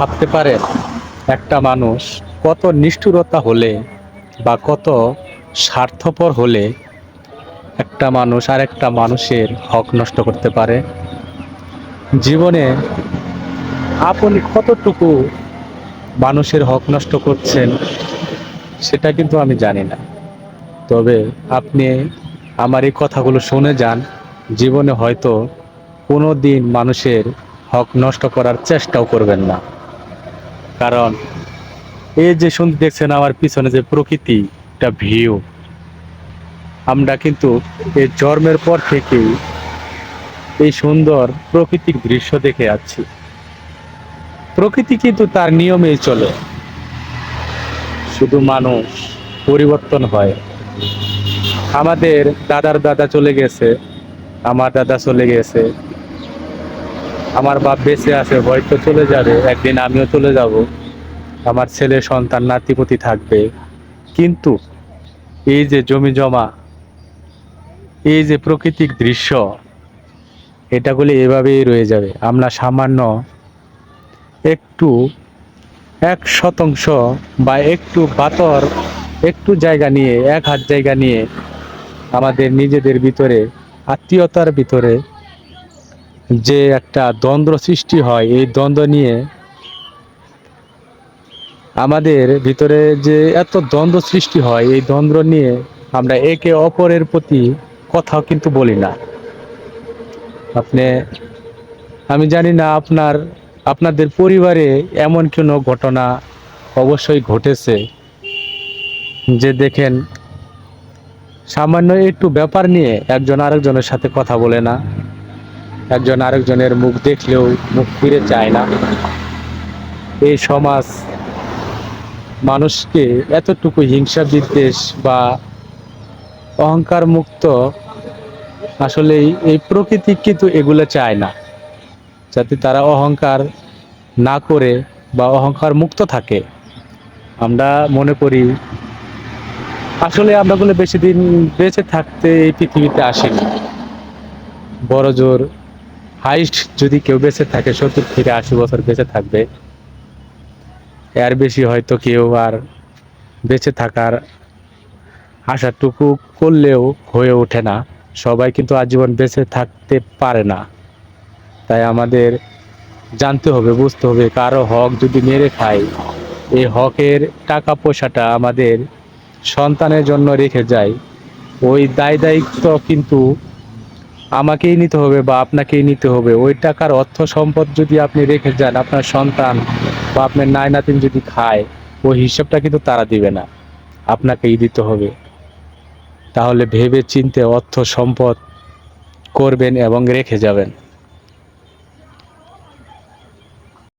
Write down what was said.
ভাবতে পারেন একটা মানুষ কত নিষ্ঠুরতা হলে বা কত স্বার্থপর হলে একটা মানুষ আর একটা মানুষের হক নষ্ট করতে পারে। জীবনে আপনি কতটুকু মানুষের হক নষ্ট করছেন সেটা কিন্তু আমি জানি না। তবে আপনি আমার এই কথাগুলো শুনে যান, জীবনে হয়তো কোনো দিন মানুষের হক নষ্ট করার চেষ্টাও করবেন না। কারণ এই যে শুনতে দেখছেন আমার পিছনে যে প্রকৃতি একটা ভিউ, আমরা কিন্তু এই জন্মের পর থেকেই এই সুন্দর প্রাকৃতিক দৃশ্য দেখে যাচ্ছি প্রকৃতি কিন্তু তার নিয়মেই চলে। শুধু মানুষ পরিবর্তন হয়। আমাদের দাদার দাদা চলে গেছে, আমার দাদা চলে গেছে। আমার বাপ বেঁচে আছে হয়তো চলে যাবে, একদিন আমিও চলে যাব। আমার ছেলে, সন্তান, নাতিপতি থাকবে। কিন্তু এই যে জমি জমা, এই যে প্রাকৃতিক দৃশ্য এটাগুলি এভাবেই রয়ে যাবে। আমরা সামান্য একটু, এক শতাংশ বা একটু বাতর, একটু জায়গা নিয়ে, এক হাত জায়গা নিয়ে আমাদের নিজেদের ভিতরে, আত্মীয়তার ভিতরে যে একটা দ্বন্দ্ব সৃষ্টি হয়, এই দ্বন্দ্ব নিয়ে আমাদের ভিতরে যে এত দ্বন্দ্ব সৃষ্টি হয়, এই দ্বন্দ্ব নিয়ে আমরা একে অপরের প্রতি কথাও কিন্তু বলি না। আপনি, আমি জানি না আপনার, আপনাদের পরিবারে এমন কোনো ঘটনা অবশ্যই ঘটেছে যে দেখেন, সামান্য একটু ব্যাপার নিয়ে একজন আরেকজনের সাথে কথা বলে না। একজন আরেকজনের মুখ দেখলেও মুখ ফিরে চায় না। এই সমাজ মানুষকে এতটুকু হিংসা বিদ্বেষ বা অহংকার মুক্ত আসলে এই প্রকৃতি কিন্তু এগুলো চায় না। যাতে তারা অহংকার না করে বা অহংকার মুক্ত থাকে। আমরা মনে করি, আসলে আমরা বলে বেশি দিন বেঁচে থাকতে এই পৃথিবীতে আসেনি। বড় জোর হাইস্ট যদি কেউ বেঁচে থাকে, সত্তর থেকে আশি বছর বেঁচে থাকবে। এর বেশি হয়তো কেউ আর বেঁচে থাকার আশাটুকু করলেও হয়ে ওঠে না। সবাই কিন্তু আজীবন বেঁচে থাকতে পারে না। তাই আমাদের জানতে হবে, বুঝতে হবে, কারও হক যদি মেরে খায় এই হকের টাকা পয়সাটা আমাদের সন্তানের জন্য রেখে যায়। ওই দায় দায়িত্ব কিন্তু আমাকেই নিতে হবে বা আপনাকেই নিতে হবে। ওই টাকার অর্থ সম্পদ যদি আপনি রেখে যান, আপনার সন্তান বা আপনার নাতিন যদি খায়, ওই হিসাবটা কিন্তু তারা দিবে না। আপনাকেই দিতে হবে। তাহলে ভেবে চিনতে অর্থ সম্পদ করবেন এবং রেখে যাবেন।